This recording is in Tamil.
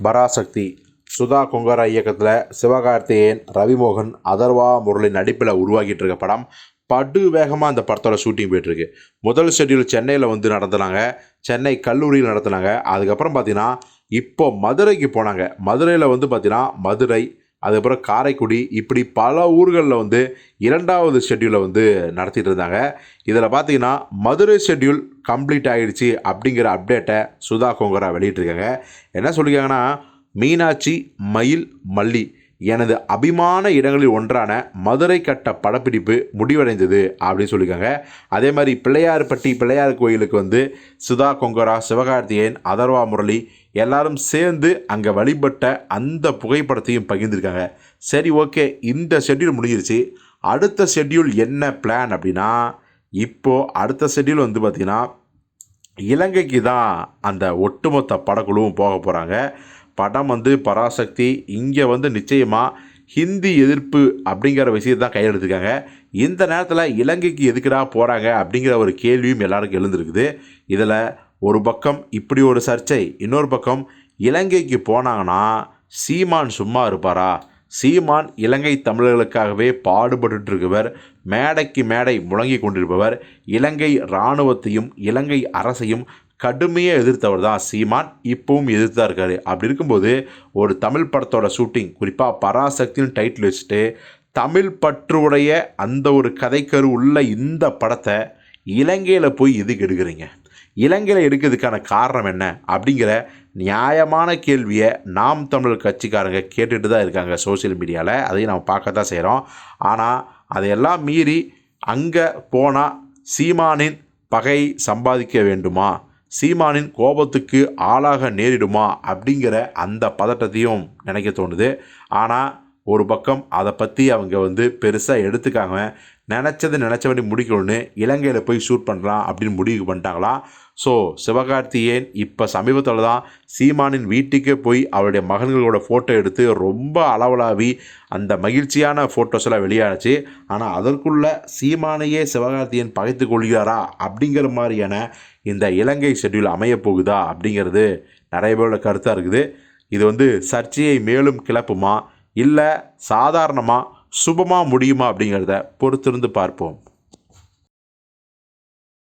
பராசக்தி. சுதா கொங்கரா இயக்கத்தில் சிவகார்த்திகேயன் ரவிமோகன் அதர்வா முரளி நடிப்பில் உருவாக்கிட்டு இருக்க படம் படு வேகமாக அந்த படத்தோட ஷூட்டிங் போயிட்டுருக்கு. முதல் ஷெட்யூல் சென்னையில் வந்து நடத்துனாங்க. சென்னை கல்லூரியில் நடத்துனாங்க. அதுக்கப்புறம் பார்த்தீங்கன்னா இப்போ மதுரைக்கு போனாங்க. மதுரையில் வந்து பார்த்தீங்கன்னா மதுரை அதுக்கப்புறம் காரைக்குடி இப்படி பல ஊர்களில் வந்து இரண்டாவது ஷெட்யூலை வந்து நடத்திட்டு இருந்தாங்க இதில் பார்த்தீங்கன்னா மதுரை ஷெட்யூல் கம்ப்ளீட் ஆகிடுச்சு அப்படிங்கிற அப்டேட்டை சுதா கோங்கரா வெளியிட்டிருக்காங்க. என்ன சொல்லியிருக்காங்கன்னா மீனாட்சி மயில் மல்லி. எனது அபிமான இடங்களில் ஒன்றான மதுரை கட்ட படப்பிடிப்பு முடிவடைந்தது அப்படின்னு சொல்லியிருக்காங்க. அதே மாதிரி பிள்ளையார்பட்டி பிள்ளையார் கோயிலுக்கு வந்து சுதா கொங்கரா சிவகார்த்திகேயன் அதர்வா முரளி எல்லாரும் சேர்ந்து அங்கே வழிபட்ட அந்த புகைப்படத்தையும் பகிர்ந்திருக்காங்க. சரி ஓகே இந்த ஷெட்யூல் முடிஞ்சிருச்சு. அடுத்த ஷெட்யூல் என்ன பிளான் அப்படின்னா இப்போது அடுத்த ஷெட்யூல் வந்து பார்த்திங்கன்னா இலங்கைக்கு தான் அந்த ஒட்டுமொத்த படக்குழுவும் போக போகிறாங்க படம் வந்து பராசக்தி இங்கே வந்து நிச்சயமாக ஹிந்தி எதிர்ப்பு அப்படிங்கிற விஷயத்தை தான் கையெழுத்துக்காங்க இந்த நேரத்தில் இலங்கைக்கு எதுக்குடா போகிறாங்க அப்படிங்கிற ஒரு கேள்வியும் எல்லாருக்கும் எழுந்திருக்குது. இதில் ஒரு பக்கம் இப்படி ஒரு சர்ச்சை இன்னொரு பக்கம் இலங்கைக்கு போனாங்கன்னா சீமான் சும்மா இருப்பாரா? சீமான் இலங்கை தமிழர்களுக்காகவே பாடுபட்டு இருக்கவர் மேடைக்கு மேடை முழங்கி கொண்டிருப்பவர் இலங்கை இராணுவத்தையும் இலங்கை அரசையும் கடுமையாக எதிர்த்தவர் தான் சீமான். இப்பவும் எதிர்த்தா இருக்காரு. அப்படி இருக்கும்போது ஒரு தமிழ் படத்தோட ஷூட்டிங் குறிப்பாக பராசக்தின்னு டைட்டில் வச்சுட்டு தமிழ் பற்றுடைய அந்த ஒரு கதைக்கரு உள்ள இந்த படத்தை இலங்கையில் போய் எதுக்கு எடுக்கிறீங்க? இலங்கையில் எடுக்கிறதுக்கான காரணம் என்ன? அப்படிங்கிற நியாயமான கேள்வியை நாம் தமிழர் கட்சிக்காரங்க கேட்டுட்டு தான் இருக்காங்க சோஷியல் மீடியாவில் அதையும் நம்ம பார்க்க தான் செய்கிறோம் ஆனால் அதையெல்லாம் மீறி அங்கே போனால் சீமானின் பகை சம்பாதிக்க வேண்டுமா? சீமானின் கோபத்துக்கு ஆளாக நேரிடுமா அப்படிங்கிற அந்த பதட்டத்தையும் நினைக்க தோணுது. ஆனால் ஒரு பக்கம் அதை பற்றி அவங்க வந்து பெருசாக எடுத்துக்காங்க நினச்சது நினச்சபடி முடிக்கணும்னு இலங்கையில் போய் ஷூட் பண்ணலாம் அப்படின்னு முடிவு பண்ணிட்டாங்களாம் ஸோ சிவகார்த்திகேயன் இப்போ சமீபத்தில் தான் சீமானின் வீட்டுக்கே போய் அவருடைய மகன்களோட ஃபோட்டோ எடுத்து ரொம்ப அளவலாவி அந்த மகிழ்ச்சியான ஃபோட்டோஸ்லாம் எல்லாம் ஆனால் அதற்குள்ளே சீமானையே சிவகார்த்திகேயன் பகைத்து கொள்கிறாரா அப்படிங்கிற மாதிரியான இந்த இலங்கை ஷெட்யூல் அமைய போகுதா அப்படிங்கிறது நிறைய பேரோட கருத்தாக இருக்குது. இது வந்து சர்ச்சையை மேலும் கிளப்புமா? இல்லை சாதாரணமாக சுபமாக முடியுமா அப்படிங்கிறத பொறுத்திருந்து பார்ப்போம்.